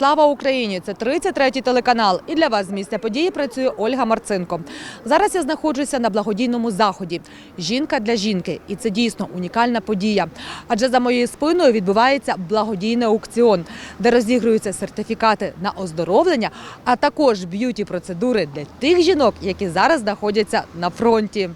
Слава Україні! Це 33-й телеканал. І для вас з місця події працює Ольга Марцинко. Зараз я знаходжуся на благодійному заході. Жінка для жінки, і це дійсно унікальна подія. Адже за моєю спиною відбувається благодійний аукціон, де розігруються сертифікати на оздоровлення, а також б'юті процедури для тих жінок, які зараз знаходяться на фронті.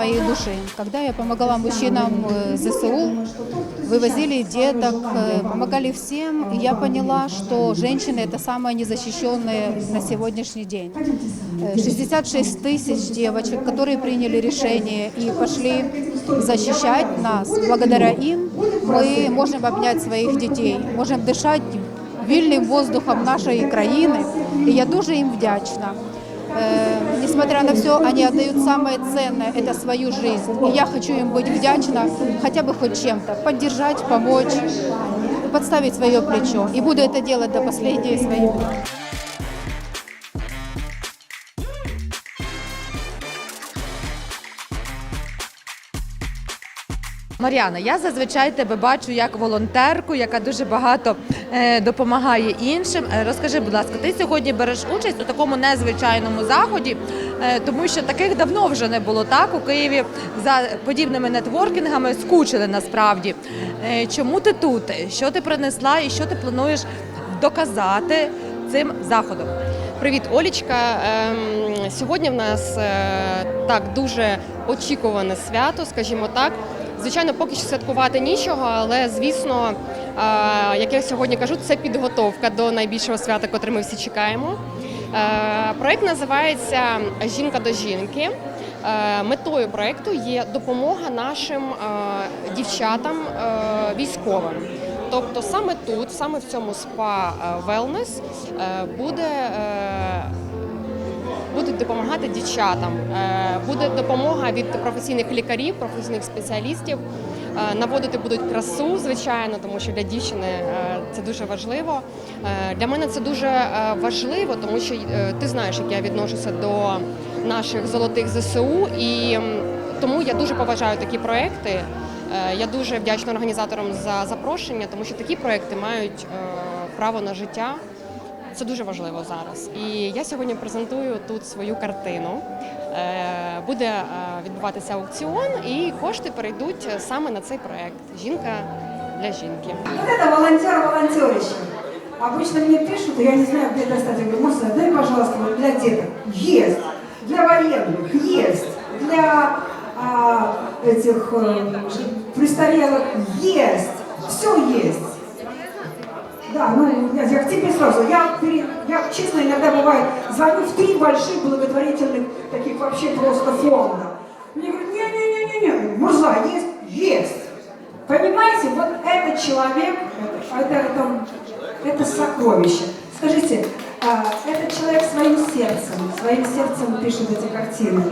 моей души. Когда я помогала мужчинам э, ЗСУ, вывозили деток, э, помогали всем, и я поняла, что женщины – это самые незащищенные на сегодняшний день. Э, 66 тысяч девочек, которые приняли решение и пошли защищать нас. Благодаря им мы можем обнять своих детей, можем дышать вільним воздухом нашої країни. І я дуже їм вдячна. Несмотря на все, они отдают самое ценное – это свою жизнь. И я хочу им быть вдячна хотя бы хоть чем-то, поддержать, помочь, подставить свое плечо. И буду это делать до последней своей Мар'яна, я зазвичай тебе бачу як волонтерку, яка дуже багато е, допомагає іншим. Е, Розкажи, будь ласка, ти сьогодні береш участь у такому незвичайному заході, е, тому що таких давно вже не було так у Києві за подібними нетворкінгами скучили насправді. Чому ти тут? Що ти принесла і що ти плануєш доказати цим заходом? Привіт, Олічка. Ем, сьогодні в нас так дуже очікуване свято, скажімо так. Звичайно, поки що святкувати нічого, але звісно, е, як я сьогодні кажу, це підготовка до найбільшого свята, котре ми всі чекаємо. Е, проект називається Жінка до жінки. Е, Метою проекту є допомога нашим дівчатам військовим. Тобто саме тут, саме в цьому спа Wellness буде. Будуть допомагати дівчатам, Е, буде допомога від професійних лікарів, професійних спеціалістів. Е, Наводити будуть красу, звичайно, тому що для дівчини е, це дуже важливо. Для мене це дуже важливо, тому що ти знаєш, як я відношуся до наших золотих ЗСУ, і тому я дуже поважаю такі проекти. Я дуже вдячна організаторам за запрошення, тому що такі проекти мають право на життя. Це дуже важливо зараз. І я сьогодні презентую тут свою картину. Е, Буде е, відбуватися аукціон, і кошти перейдуть саме на цей проект Жінка для жінки. Вот это волонтер волонтерище. Обычно мне пишут, и я не знаю, где достать. Я говорю, Муса, дай, пожалуйста, вот для деток. Есть. Для военных есть. Для а, этих э, престарелых есть. Все есть. Да, ну, я, к тебе сразу. Я, я, честно, иногда бывает, звоню в три больших благотворительных, таких вообще просто фонда. Мне говорят, не-не-не-не-не, Мурза, есть? Есть. Понимаете, вот этот человек, это, это, это сокровище. Скажите, а, этот человек своим сердцем, своим сердцем пишет эти картины.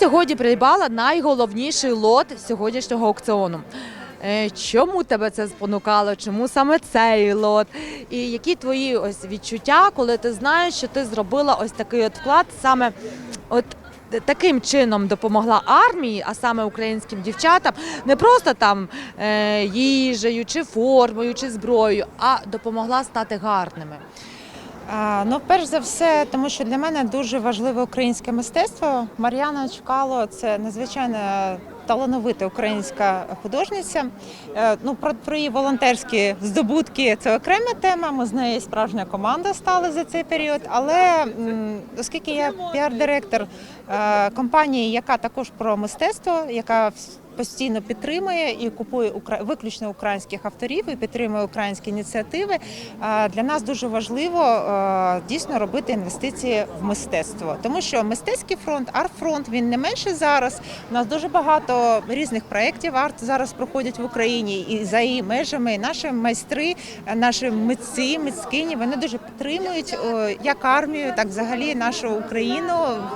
Сьогодні придбала найголовніший лот сьогоднішнього аукціону. Е, Чому тебе це спонукало? Чому саме цей лот? І які твої ось відчуття, коли ти знаєш, що ти зробила ось такий от вклад саме от таким чином допомогла армії, а саме українським дівчатам, не просто там е, їжею, чи формою, чи зброєю, а допомогла стати гарними. Ну, перш за все, тому що для мене дуже важливе українське мистецтво. Мар'яна Чкало це надзвичайно талановита українська художниця. Е, Ну, про, про її волонтерські здобутки це окрема тема. Ми з нею справжня команда стали за цей період. Але оскільки я піар-директор е, компанії, яка також про мистецтво, яка постійно підтримує і купує виключно українських авторів і підтримує українські ініціативи. Для нас дуже важливо дійсно робити інвестиції в мистецтво, тому що мистецький фронт, арт-фронт він не менше зараз. У нас дуже багато різних проєктів арт зараз проходять в Україні і за її межами. Наші майстри, наші митці, митськині вони дуже підтримують як армію, так взагалі нашу Україну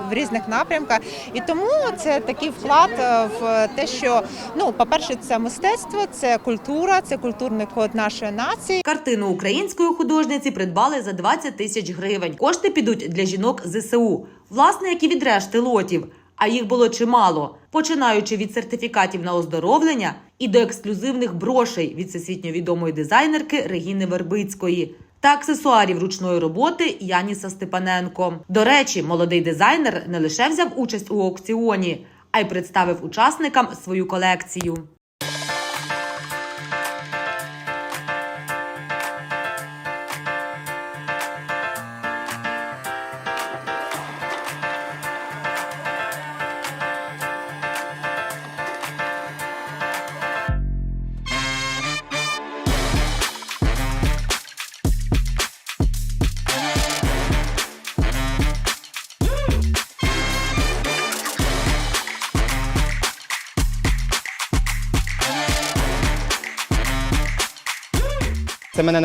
в різних напрямках. І тому це такий вклад е, в те, що ну, по-перше, це мистецтво, це культура, це культурний код нашої нації. Картину української художниці придбали за 20 тисяч гривень. Кошти підуть для жінок ЗСУ, власне, як і від решти лотів. А їх було чимало, починаючи від сертифікатів на оздоровлення і до ексклюзивних брошей від всесвітньо відомої дизайнерки Регіни Вербицької. Та аксесуарів ручної роботи Яніса Степаненко. До речі, молодий дизайнер не лише взяв участь у аукціоні, а й представив учасникам свою колекцію.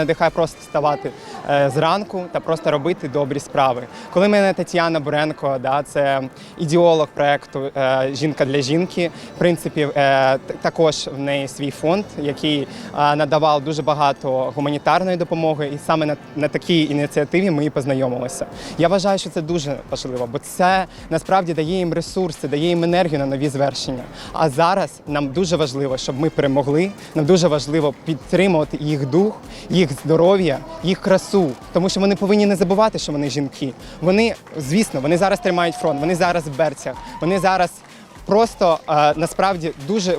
Надихає просто вставати е, зранку та просто робити добрі справи. Коли мене Тетяна Буренко, да, це ідеолог проекту е, Жінка для жінки. В принципі, е, також в неї свій фонд, який е, надавав дуже багато гуманітарної допомоги, і саме на, на такій ініціативі ми і познайомилися. Я вважаю, що це дуже важливо, бо це насправді дає їм ресурси, дає їм енергію на нові звершення. А зараз нам дуже важливо, щоб ми перемогли. Нам дуже важливо підтримувати їх дух, їх здоров'я, їх красу, тому що вони повинні не забувати, що вони жінки. Вони, звісно, вони зараз тримають фронт, вони зараз в берцях, вони зараз. Просто е, насправді дуже е,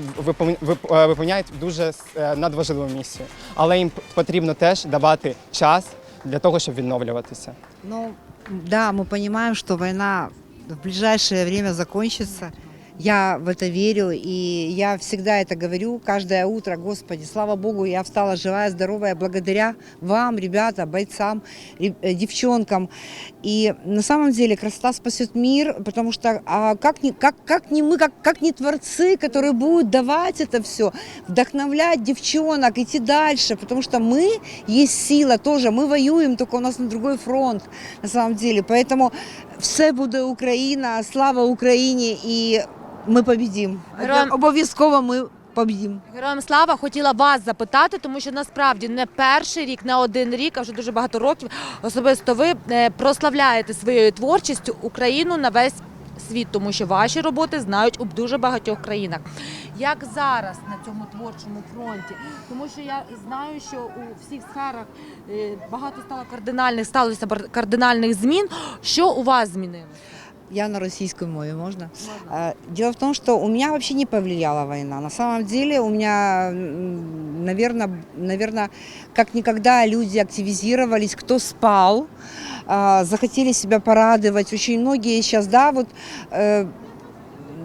виповняють дуже е, надважливу місію, але їм потрібно теж давати час для того, щоб відновлюватися. Ну, да, мы понимаем, что война в ближайшее время закончится. Я в это верю, и я всегда это говорю каждое утро. Господи, слава Богу, я встала живая, здоровая, благодаря вам, ребята, бойцам, ре- э, девчонкам. И на самом деле красота спасет мир, потому что а как, не, как, как не мы, как, как не творцы, которые будут давать это все, вдохновлять девчонок, идти дальше, потому что мы есть сила тоже, мы воюем, только у нас на другой фронт, на самом деле. Поэтому все буде Україна, слава Україні, і ми побідім. Героям- Обов'язково ми побідім. Героям слава хотіла вас запитати, тому що насправді не перший рік, не один рік, а вже дуже багато років. Особисто ви е, прославляєте своєю творчістю Україну на весь світ, тому що ваші роботи знають у дуже багатьох країнах. Як зараз на цьому творчому фронті? Тому що я знаю, що у всіх сферах е, багато стало кардинальних, сталося бар- кардинальних змін. Що у вас змінилося? Я на российской мове, можно? А, Дело в том, что у меня вообще не повлияла война. На самом деле у меня, наверное, наверное, как никогда люди активизировались, кто спал, а, захотели себя порадовать. Очень многие сейчас, да, вот э,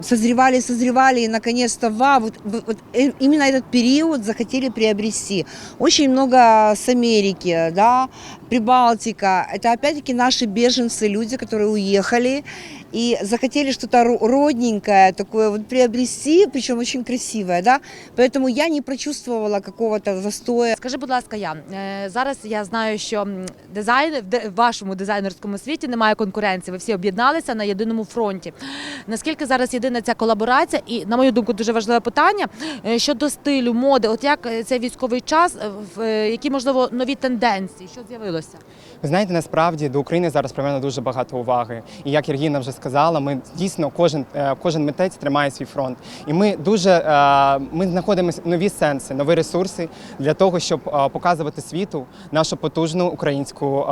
созревали, созревали и наконец-то, ва, вот, вот- вот э- именно этот период захотели приобрести. Очень много с Америки, да, Прибалтика. Это опять-таки наши беженцы, люди, которые уехали и захотели что-то ро- родненькое такое вот приобрести, причем очень красивое, да. Поэтому я не прочувствовала какого-то застоя. Скажи, будь ласка, Ян, е, зараз я знаю, що дизайн в вашому дизайнерському світі немає конкуренції. Ви всі об'єдналися на єдиному фронті. Наскільки зараз єдина ця колаборація? І на мою думку, дуже важливе питання е, щодо стилю, моди. От як е, цей військовий час, е, в які можливо нові тенденції, що з'явилося? Ви знаєте, насправді до України зараз привернено дуже багато уваги. І як Іргіна вже сказала, ми дійсно кожен, е, кожен митець тримає свій фронт. І ми дуже е, ми знаходимо нові сенси, нові ресурси для того, щоб е, показувати світу нашу потужну українську,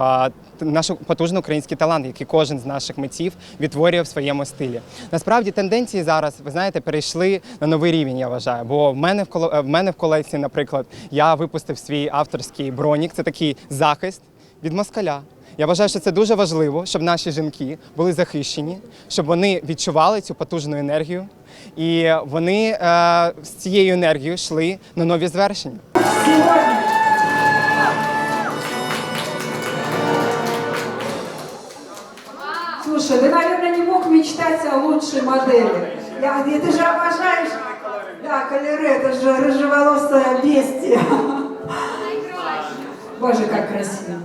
нашу потужний український талант, який кожен з наших митців відтворює в своєму стилі. Насправді тенденції зараз, ви знаєте, перейшли на новий рівень. Я вважаю. Бо в мене в коло- в мене в колекції, наприклад, я випустив свій авторський бронік. Це такий захист від москаля. Я вважаю, що це дуже важливо, щоб наші жінки були захищені, щоб вони відчували цю потужну енергію, і вони е, з цією енергією йшли на нові звершення. Сегодня Слушай, ты, наверное, не мог мечтать о лучшей модели. Я, я- ты же обожаешь... Да, Калере, это же рыжеволосая бестия. Боже, как красиво.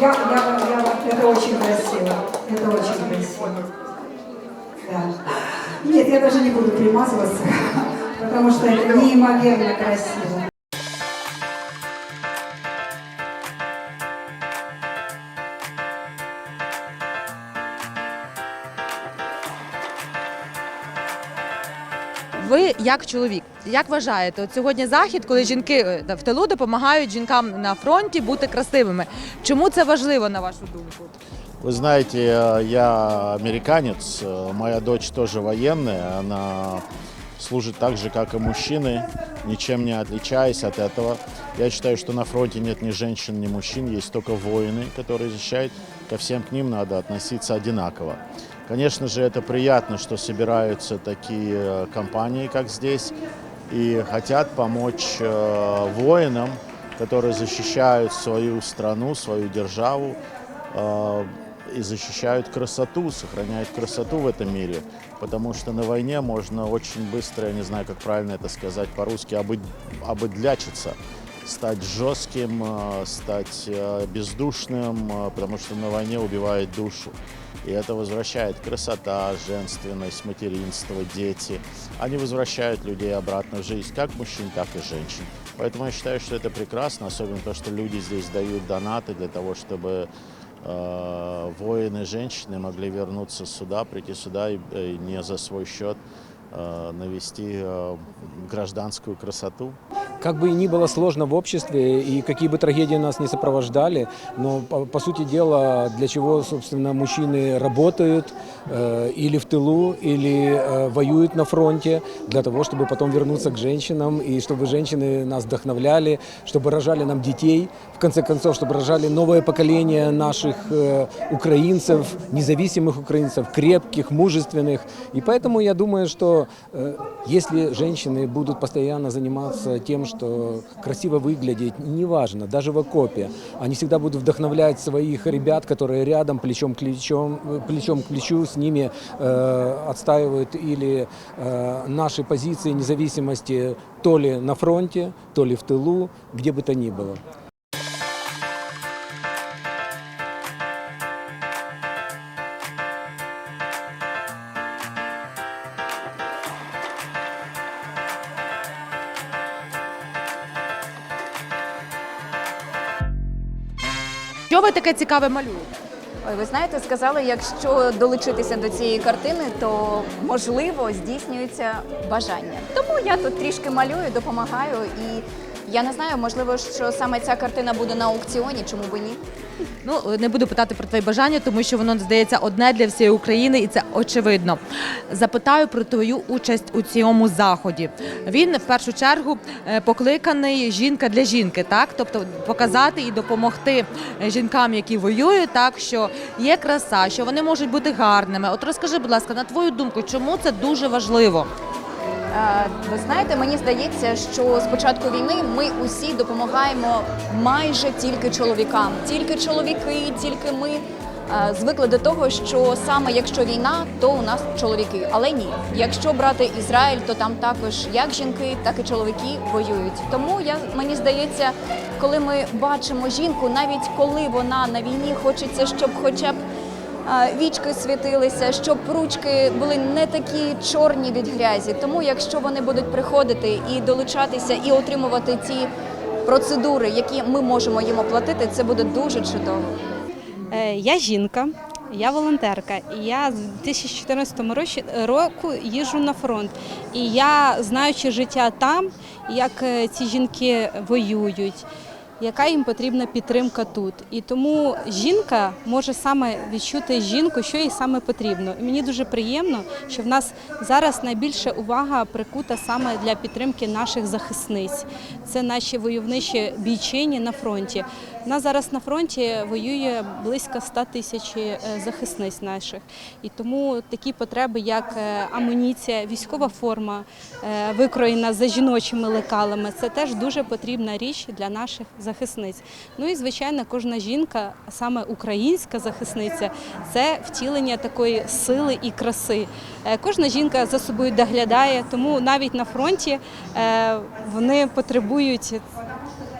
Я, я, я, это очень красиво. Это очень красиво. Да. Нет, я даже не буду примазываться, потому что это неимоверно красиво. Ви як чоловік, як вважаєте, от сьогодні захід, коли жінки е, в тилу допомагають жінкам на фронті бути красивими? Чому це важливо на вашу думку? Вы знаете, э, я американец, э, моя дочь тоже военная, она служит так же, как и мужчины, ничем не отличаясь от этого. Я считаю, что на фронте нет ни женщин, ни мужчин, есть только воины, которые защищают. Ко всем к ним надо относиться одинаково. Конечно же, это приятно, что собираются такие э, компании, как здесь, и хотят помочь э, воинам, которые защищают свою страну, свою державу, э, и защищают красоту, сохраняют красоту в этом мире. Потому что на войне можно очень быстро, я не знаю, как правильно это сказать по-русски, обы- обыдлячиться, стать жестким, э, стать э, бездушным, э, потому что на войне убивает душу. И это возвращает красота, женственность, материнство, дети. Они возвращают людей обратно в жизнь, как мужчин, так и женщин. Поэтому я считаю, что это прекрасно, особенно то, что люди здесь дают донаты для того, чтобы э, воины, женщины могли вернуться сюда, прийти сюда и, э, не за свой счет э, навести э, гражданскую красоту. Как бы и ни было сложно в обществе, и какие бы трагедии нас не сопровождали, но по, по сути дела, для чего, собственно, мужчины работают э, или в тылу, или э, воюют на фронте, для того, чтобы потом вернуться к женщинам, и чтобы женщины нас вдохновляли, чтобы рожали нам детей, в конце концов, чтобы рожали новое поколение наших э, украинцев, независимых украинцев, крепких, мужественных. И поэтому я думаю, что э, если женщины будут постоянно заниматься тем, что красиво выглядеть, неважно, даже в окопе, они всегда будут вдохновлять своих ребят, которые рядом, плечом к, плечом, э, плечом к плечу с ними э, отстаивают или э, наши позиции независимости то ли на фронте, то ли в тылу, где бы то ни было. Ви таке цікаве малюєте? Ой, ви знаєте, сказали, якщо долучитися до цієї картини, то можливо здійснюється бажання. Тому я тут трішки малюю, допомагаю, і я не знаю, можливо, що саме ця картина буде на аукціоні, чому би ні. Ну не буду питати про твої бажання, тому що воно здається одне для всієї України, і це очевидно. Запитаю про твою участь у цьому заході. Він в першу чергу е, покликаний жінка для жінки, так тобто показати і допомогти жінкам, які воюють, так що є краса, що вони можуть бути гарними. От розкажи, будь ласка, на твою думку, чому це дуже важливо? Е, Ви знаєте, мені здається, що з початку війни ми усі допомагаємо майже тільки чоловікам. Тільки чоловіки, тільки ми е, звикли до того, що саме якщо війна, то у нас чоловіки. Але ні, якщо брати Ізраїль, то там також як жінки, так і чоловіки воюють. Тому я мені здається, коли ми бачимо жінку, навіть коли вона на війні, хочеться, щоб хоча б вічки світилися, щоб ручки були не такі чорні від грязі. Тому, якщо вони будуть приходити і долучатися, і отримувати ті процедури, які ми можемо їм оплатити, це буде дуже чудово. Е, Я жінка, я волонтерка. І я з 2014 року їжджу на фронт. І я, знаючи життя там, як е, ці жінки воюють, яка їм потрібна підтримка тут. І тому жінка може саме відчути жінку, що їй саме потрібно. І мені дуже приємно, що в нас зараз найбільша увага прикута саме для підтримки наших захисниць. Це наші войовничі бійчині на фронті. У нас зараз на фронті воює близько 100 тисяч е, захисниць наших. І тому такі потреби, як е, амуніція, військова форма, е, викроєна за жіночими лекалами, це теж дуже потрібна річ для наших захисниць. Ну і звичайно, кожна жінка, саме українська захисниця, це втілення такої сили і краси. Кожна жінка за собою доглядає, тому навіть на фронті вони потребують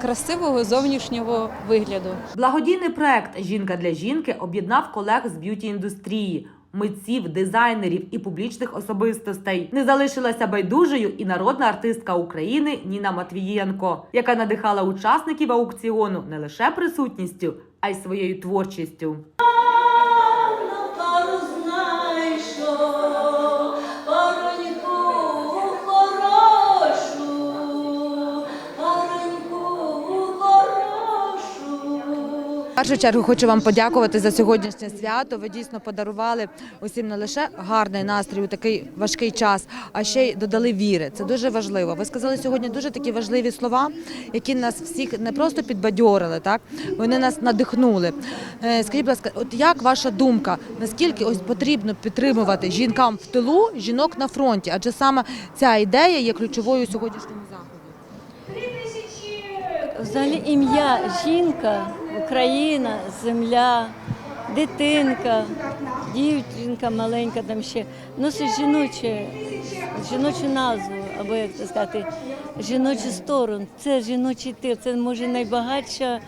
красивого зовнішнього вигляду. Благодійний проект Жінка для жінки об'єднав колег з б'юті індустрії. Митців, дизайнерів і публічних особистостей не залишилася байдужою і народна артистка України Ніна Матвієнко, яка надихала учасників аукціону не лише присутністю, а й своєю творчістю. Першу чергу хочу вам подякувати за сьогоднішнє свято. Ви дійсно подарували усім не лише гарний настрій у такий важкий час, а ще й додали віри. Це дуже важливо. Ви сказали сьогодні дуже такі важливі слова, які нас всіх не просто підбадьорили, так вони нас надихнули. Е, Скажіть, будь ласка, от як ваша думка, наскільки ось потрібно підтримувати жінкам в тилу, жінок на фронті? Адже саме ця ідея є ключовою сьогоднішньому заході. Взагалі ім'я жінка, Україна, земля, дитинка, дівчинка маленька там ще носить жіноче, жіночу назву, або як це сказати, жіночу сторону. Це жіночий тир, це може найбагатша,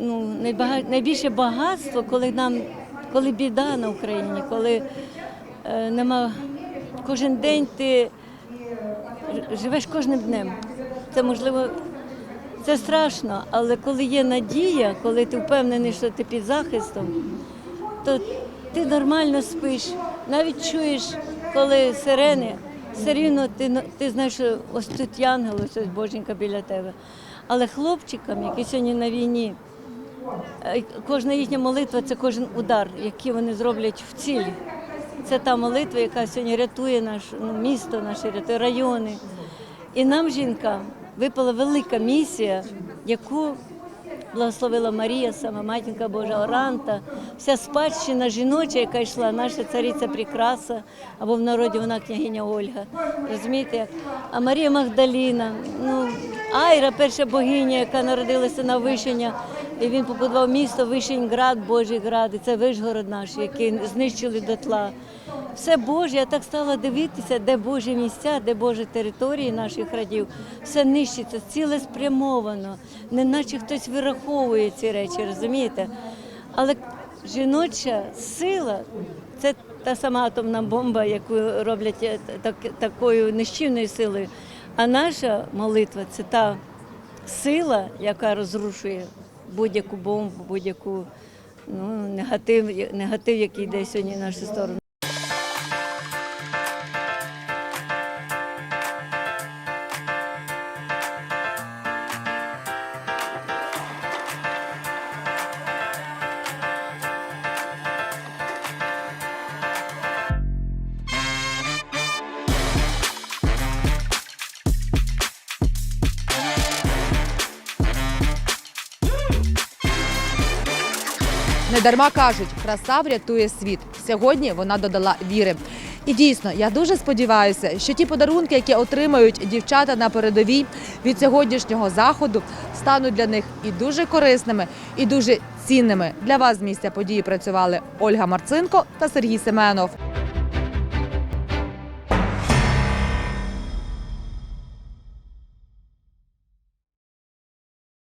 ну, найбага- найбільше багатство, коли нам, коли біда на Україні, коли е, нема кожен день ти живеш кожним днем. Це можливо це страшно, але коли є надія, коли ти впевнений, що ти під захистом, то ти нормально спиш. Навіть чуєш, коли сирени, все рівно ти, ти знаєш, що ось тут янгел, ось ось боженька біля тебе. Але хлопчикам, які сьогодні на війні, е, кожна їхня молитва це кожен удар, який вони зроблять в цілі. Це та молитва, яка сьогодні рятує наше ну, місто, наше рятує райони. І нам, жінкам, випала велика місія, яку благословила Марія, сама матінка Божа Оранта, вся спадщина жіноча, яка йшла, наша цариця Прикраса, або в народі вона княгиня Ольга. Розумієте? А Марія Магдаліна, ну, Айра, перша богиня, яка народилася на Вишення, і він побудував місто Вишеньград, Божий град, і це Вишгород наш, який знищили дотла. Все Боже, я так стала дивитися, де Божі місця, де Божі території наших радів. Все нищиться, цілеспрямовано, неначе хтось вираховує ці речі, розумієте? Але жіноча сила це та сама атомна бомба, яку роблять е, так, такою нищівною силою. А наша молитва це та сила, яка розрушує будь-яку бомбу, будь-яку ну, негатив, негатив, який йде сьогодні в нашу сторону. Недарма кажуть, краса врятує світ. Сьогодні вона додала віри. І дійсно, я дуже сподіваюся, що ті подарунки, які отримають дівчата на передовій від сьогоднішнього заходу, стануть для них і дуже корисними, і дуже цінними. Для вас з місця події працювали Ольга Марцинко та Сергій Семенов.